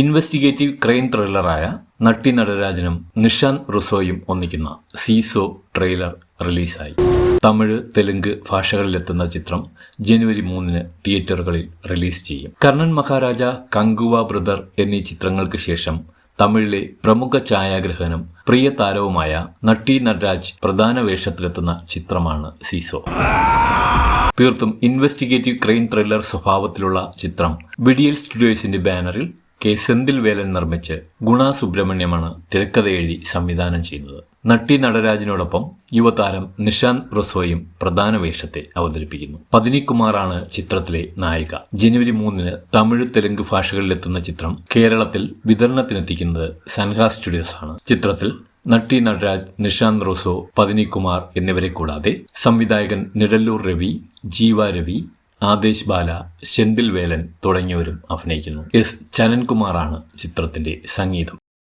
Investigative crime ത്രില്ലറായ നട്ടി നടരാജനും നിഷാന്ത് റുസോയും ഒന്നിക്കുന്ന സീസോ ട്രെയിലർ റിലീസായി. തമിഴ് തെലുങ്ക് ഭാഷകളിലെത്തുന്ന ചിത്രം ജനുവരി മൂന്നിന് തിയേറ്ററുകളിൽ റിലീസ് ചെയ്യും. കർണൻ മഹാരാജ കങ്കുവ ബ്രദർ എന്നീ ചിത്രങ്ങൾക്ക് ശേഷം തമിഴിലെ പ്രമുഖ ഛായാഗ്രഹനും പ്രിയ താരവുമായ നട്ടി നടരാജ് പ്രധാന വേഷത്തിലെത്തുന്ന ചിത്രമാണ് സീസോ. തീർത്തും ഇൻവെസ്റ്റിഗേറ്റീവ് ക്രൈം ത്രില്ലർ സ്വഭാവത്തിലുള്ള ചിത്രം വിഡിയൽ സ്റ്റുഡിയോസിന്റെ ബാനറിൽ കെ സെന്തിൽ വേലൻ നിർമ്മിച്ച് ഗുണ സുബ്രഹ്മണ്യമാണ് തിരക്കഥ എഴുതി സംവിധാനം ചെയ്യുന്നത്. നട്ടി നടരാജിനോടൊപ്പം യുവതാരം നിഷാന്ത് റൊസോയും പ്രധാന വേഷത്തെ അവതരിപ്പിക്കുന്നു. പതിനി കുമാറാണ് ചിത്രത്തിലെ നായിക. ജനുവരി മൂന്നിന് തമിഴ് തെലുങ്ക് ഭാഷകളിലെത്തുന്ന ചിത്രം കേരളത്തിൽ വിതരണത്തിനെത്തിക്കുന്നത് സൻഹ സ്റ്റുഡിയോസ് ആണ്. ചിത്രത്തിൽ നട്ടി നടരാജ് നിഷാന്ത് റോസോ പതിനികുമാർ എന്നിവരെ കൂടാതെ സംവിധായകൻ നിഴല്ലൂർ രവി ജീവ രവി ആദേശ് ബാല സെന്തിൽ വേലൻ തുടങ്ങിയവരും അഭിനയിക്കുന്നു. എസ്. ചനൻകുമാറാണ് ചിത്രത്തിന്റെ സംഗീതം.